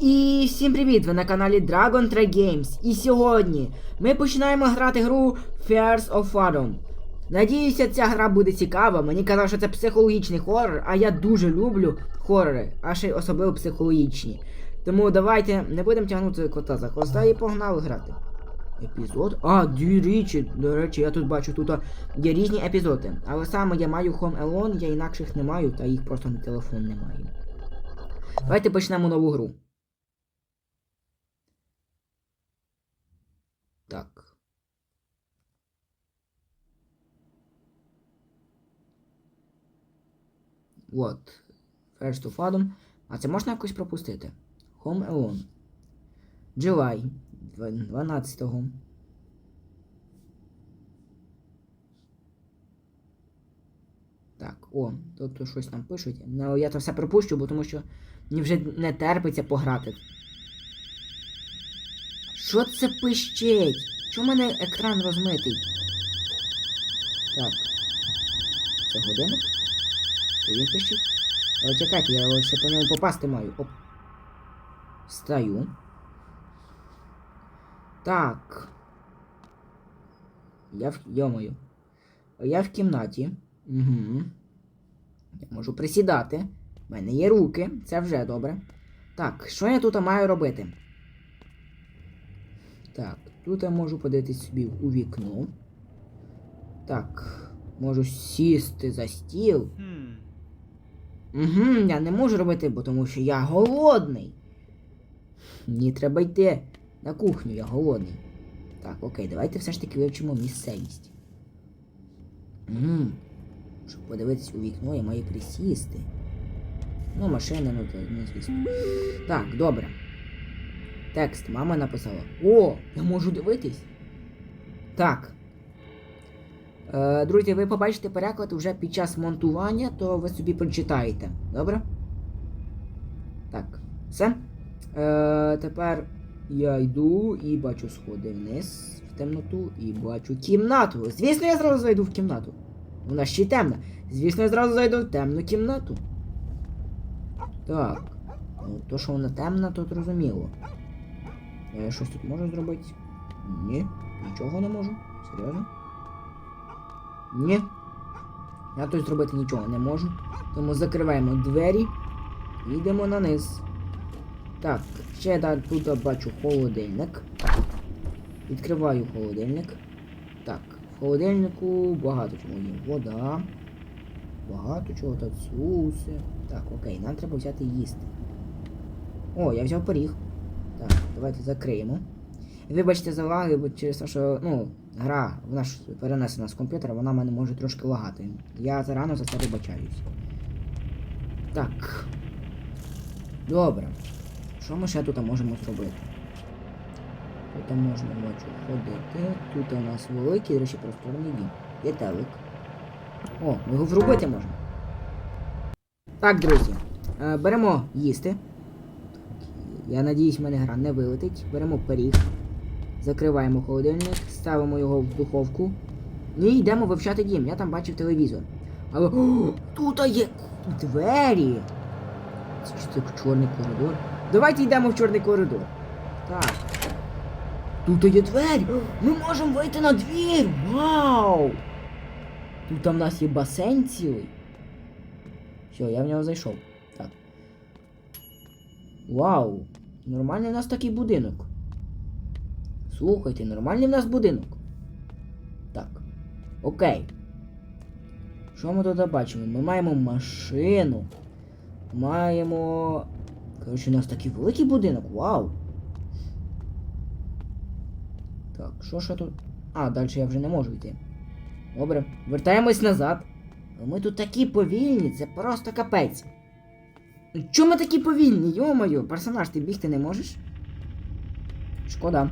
І всім привіт! Ви на каналі Dragon Track Games. І сьогодні ми починаємо грати гру Fears of Fathom. Надіюся, ця гра буде цікава. Мені казав, що це психологічний хорор, а я дуже люблю хорори, а ще й особливо психологічні. Тому давайте не будемо тягнути кота за хвоста і погнали грати. Епізод? А, дві річі. До речі, я тут бачу, тут є різні епізоди. Але саме я маю Home Alone, я інакших не маю, та їх просто на телефон не маю. Давайте почнемо нову гру. Так. От. First of Adam. А це можна якось пропустити? Home Alone. July. 12-го. Так, о, тут щось там пишуть. Ну, я то все пропущу, бо тому що мені вже не терпиться пограти. Що це пищить? Чому в мене екран розмитий? Так. Це годинник? Він пищить? Але чекайте, я ще по ньому попасти маю. Оп. Встаю. Так. Я в. Йомою. Я в кімнаті. Угу. Я можу присідати. У мене є руки, це вже добре. Так, що я тут маю робити? Так, тут я можу подивитись собі у вікно. Так, можу сісти за стіл. Угу, я не можу робити, бо тому що я голодний. Мені треба йти на кухню, я голодний. Так, окей, давайте все ж таки вивчимо місцевість. Угу. Щоб подивитись у вікно, я маю присісти. Ну, машина, ну то не звісно. Так, добре. Текст мама написала. О, я можу дивитись. Так. Е, друзі, ви побачите переклад вже під час монтування, то ви собі прочитаєте. Добре? Так. Все. Е, тепер я йду і бачу сходи вниз в темноту і бачу кімнату. Звісно, я зразу зайду в кімнату. Вона ще й темна. Звісно, я зразу зайду в темну кімнату. Так. Ну, то, що вона темна, то зрозуміло. Я щось тут можу зробити? Ні, нічого не можу. Серйозно? Ні. Я тут зробити нічого не можу. Тому закриваємо двері йдемо на низ. Так, ще я тут бачу холодильник. Відкриваю холодильник. Так, в холодильнику багато чого є. Вода. Багато чого тут суси. Так, окей, нам треба взяти їсти. О, я взяв пиріг. Так, давайте закриємо. Вибачте за лаги, бо через те, що, ну, гра вона ж перенесена з комп'ютера, вона в мене може трошки лагати. Я зарано за це вибачаюсь. Так. Добре. Що ми ще тут можемо зробити? Тут можна бачу ходити. Тут у нас великий, речі, просторний дім. Є телек. О, ми його врубити можемо. Так, друзі. Е, беремо їсти. Я надіюсь, в мене гра не вилетить. Беремо пиріг. Закриваємо холодильник, ставимо його в духовку. І йдемо вивчати дім. Я там бачив телевізор. Але. О, тут є двері! Це це чорний коридор. Давайте йдемо в чорний коридор. Так. Тут є двері! Ми можемо вийти на двір! Вау! Тут в нас є басейн цілий. Все, я в нього зайшов. Так. Вау! Нормальний у нас такий будинок. Слухайте, нормальний в нас будинок. Так. Окей. Що ми тут бачимо? Ми маємо машину. Маємо. Коротше, у нас такий великий будинок. Вау! Так, що ж тут? А, далі я вже не можу йти. Добре, вертаємось назад. Ми тут такі повільні, це просто капець. Чому ми такі повільні? Йо-моє, персонаж, ти бігти не можеш? Шкода.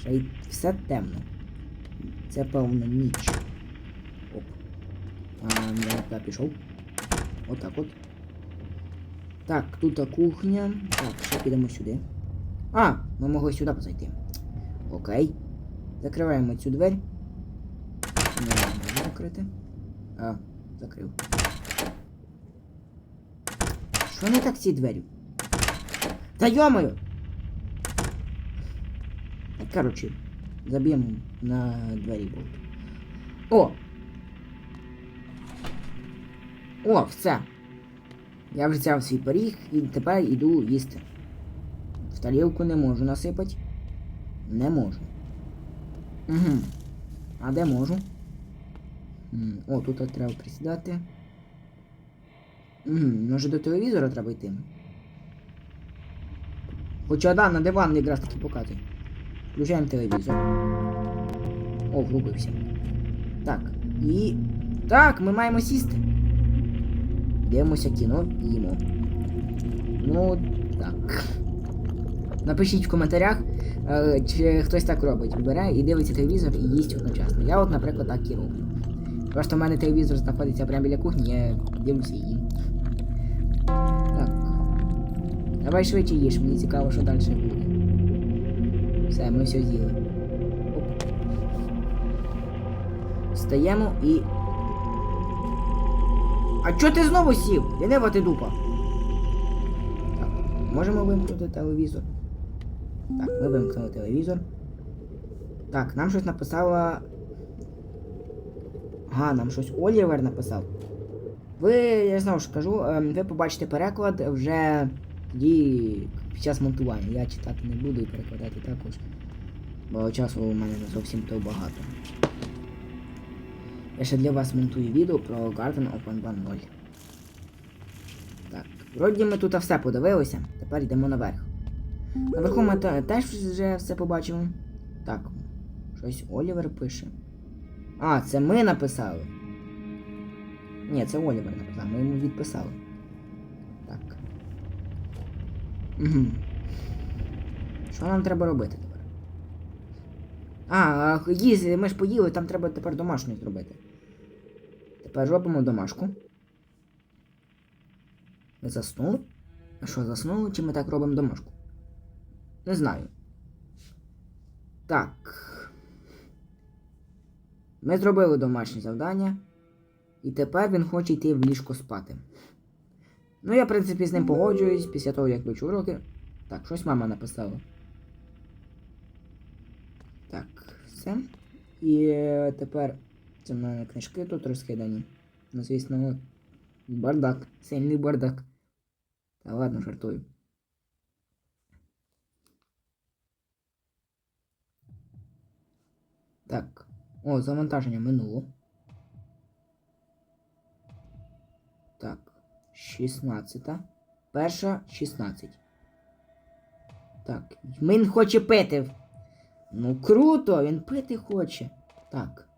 Ще й все темно. Це певно ніч. Оп. А, я пішов. Отак от. Так, тут кухня. Так, ще підемо сюди. А, ми могли сюди зайти. Окей. Закриваємо цю двері. Не можу закрити. А, закрив. Що не так ці двері? Та йомаю! Коротше, заб'ємо на двері болт. О! О, все. Я вже взяв свій пиріг і тепер іду їсти. В тарілку не можу насипати. Не можу. Угу. А де можу? О, тут треба присідати. Угу, може до телевізора треба йти. Хоча да, на диван якраз таки показує. Включаємо телевізор. О, врубився. Так. І. Так, ми маємо сісти. Дивимося кіно і їмо. Ну, так. Напишіть в коментарях, е, чи хтось так робить. Бере і дивиться телевізор і їсть одночасно. Я от, наприклад, так і роблю. Просто в мене телевізор знаходиться прямо біля кухні, я дивлюся їм. Так. Давай швидше їж, мені цікаво, що далі буде. Все, ми все з'їли. Оп. Встаємо і. А чо ти знову сів? Лінива ти дупа. Так, можемо вимкнути телевізор. Так, ми вимкнули телевізор. Так, нам щось написала. Ага, нам щось Олівер написав. Ви, я знову ж кажу, ем, ви побачите переклад вже тоді під час монтування. Я читати не буду і перекладати також. Бо часу у мене не зовсім то багато. Я ще для вас монтую відео про Garden Open 2.0. Так, вроді ми тут все подивилися, тепер йдемо наверх. Наверху ми теж вже все побачимо. Так, щось Олівер пише. А, це ми написали. Ні, це Олівер написав, ми йому відписали. Угу. Що нам треба робити тепер? А, а, ми ж поїли, там треба тепер домашню зробити. Тепер робимо домашку. Ми заснули? А що, заснули, чи ми так робимо домашку? Не знаю. Так. Ми зробили домашнє завдання. І тепер він хоче йти в ліжко спати. Ну, я, в принципі, з ним погоджуюсь після того, як вичу уроки. Так, щось мама написала. Так, все. І е, тепер це в мене книжки тут розкидані. Ну, звісно, бардак. Сильний бардак. Та ладно, жартую. Так. О, завантаження минуло. 16. Перша 16. Так. Він хоче пити. Ну круто, він пити хоче. Так.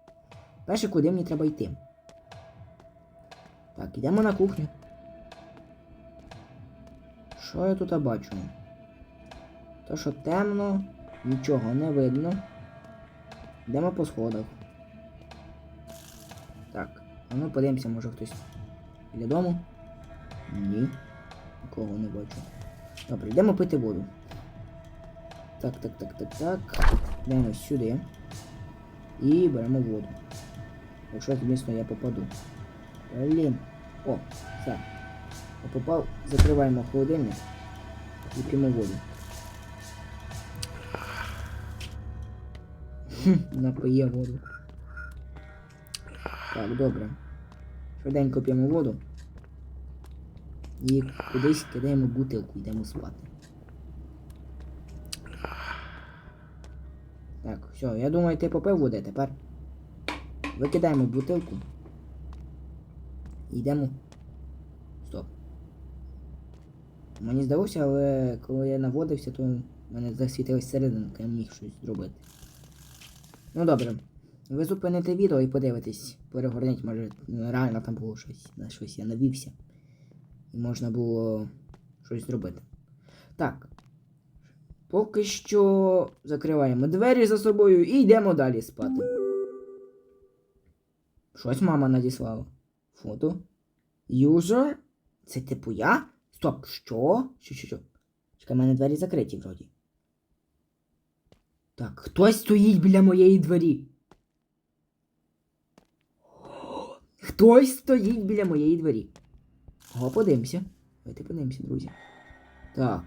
Перше, куди мені треба йти. Так, йдемо на кухню. Що я тут бачу? То, що темно, нічого не видно. Йдемо по сходах. Так, а ну подивимося, може хтось біля дому. Ні. Нікого не бачу. Добре, йдемо пити воду. Так, так, так, так, так. Йдемо сюди. І беремо воду. Якщо, звісно, я попаду. Блін. О, все. Я попав. Закриваємо холодильник і п'ємо воду. Напиє воду. Так, добре. Швиденько п'ємо воду. І кудись кидаємо бутилку, йдемо спати. Так, все, я думаю, ти попив води тепер. Викидаємо бутилку. Йдемо. Стоп. Мені здалося, але коли я наводився, то в мене засвітилась серединка, я міг щось зробити. Ну добре. Ви зупините відео і подивитесь, перегорніть, може реально там було щось, на щось я навівся. Можна було щось зробити. Так. Поки що закриваємо двері за собою і йдемо далі спати. Щось мама надіслала. Фото. User? Це типу я? Стоп, що? Що, що, що? Чекай, в мене двері закриті вроді. Так, хтось стоїть біля моєї двері. Хтось стоїть біля моєї двері. О, подивимося. Давайте подивимося, друзі. Так.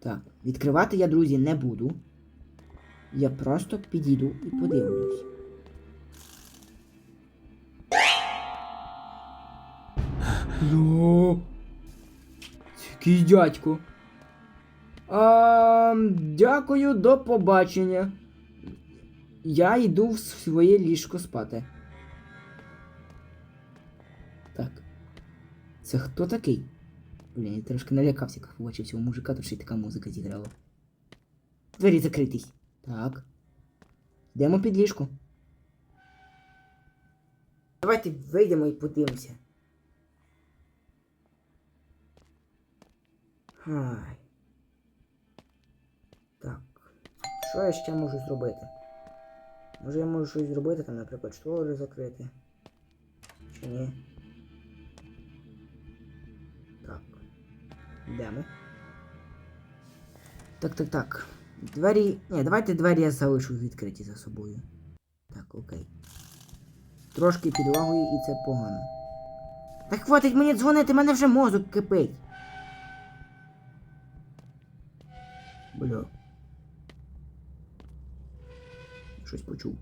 Так, відкривати я, друзі, не буду. Я просто підійду і подивлюсь. Ну. Який дядько. А, Дякую, до побачення. Я йду в своє ліжко спати. Це хто такий? Блін, я трошки налякався, як побачив цього мужика, тут ще й така музика зіграла. Двері закритись. Так. Йдемо під ліжко. Давайте вийдемо і подивимося. Ай. Так. Що я ще можу зробити? Може я можу щось зробити, там, наприклад, штори закрити. Чи ні? Йдемо. Так, так, так. Двері. Ні, давайте двері я залишу відкриті за собою. Так, окей. Трошки підлагою і це погано. Так хватить мені дзвонити, мене вже мозок кипить. Бля. Щось почув.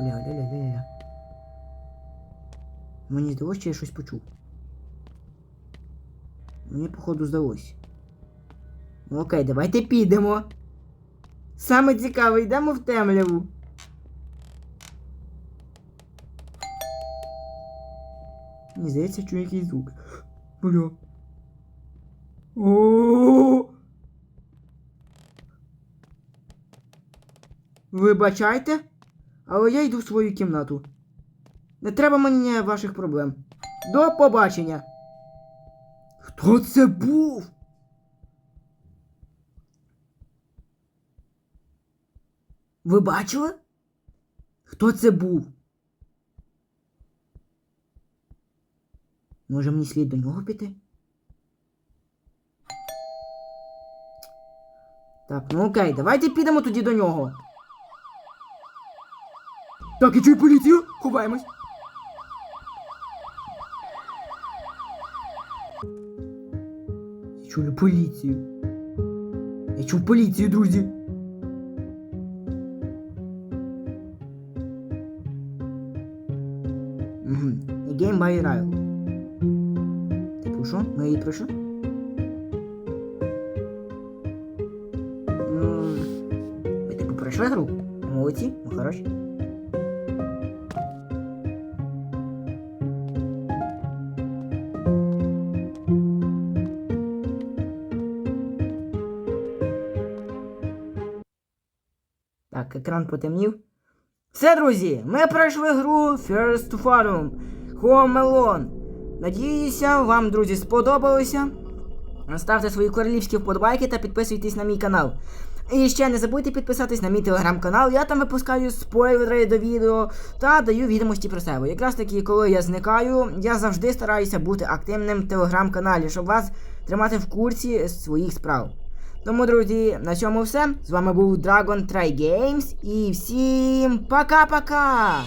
Бля, ля, ля, ля, ля. Мені здалося, що я щось почув. Мені, походу, здалося. Ну окей, давайте підемо. Саме цікаве, йдемо в темряву. Мені здається, чую якийсь звук. Бля. О. Вибачайте, але я йду в свою кімнату. Не треба мені ваших проблем. До побачення. Хто це був? Ви бачили? Хто це був? Може мені слід до нього піти? Так, ну окей, давайте підемо тоді до нього. Так, я чую поліцію! Ховаємось. чую поліцію. Я чув поліцію, друзі. Угу. Game by Rail. Типу що? Ми її пройшли? М, Ви типу пройшли гру? Молодці, ми хороші. Екран потемнів. Все, друзі, ми пройшли гру First Forum Home Alone. Надіюся, вам, друзі, сподобалося. Ставте свої королівські вподобайки та підписуйтесь на мій канал. І ще не забудьте підписатись на мій телеграм-канал. Я там випускаю спойлери до відео та даю відомості про себе. Якраз таки, коли я зникаю, я завжди стараюся бути активним в телеграм-каналі, щоб вас тримати в курсі своїх справ. Тому, друзі, на цьому все. З вами був Dragon Try Games і всім пока-пока!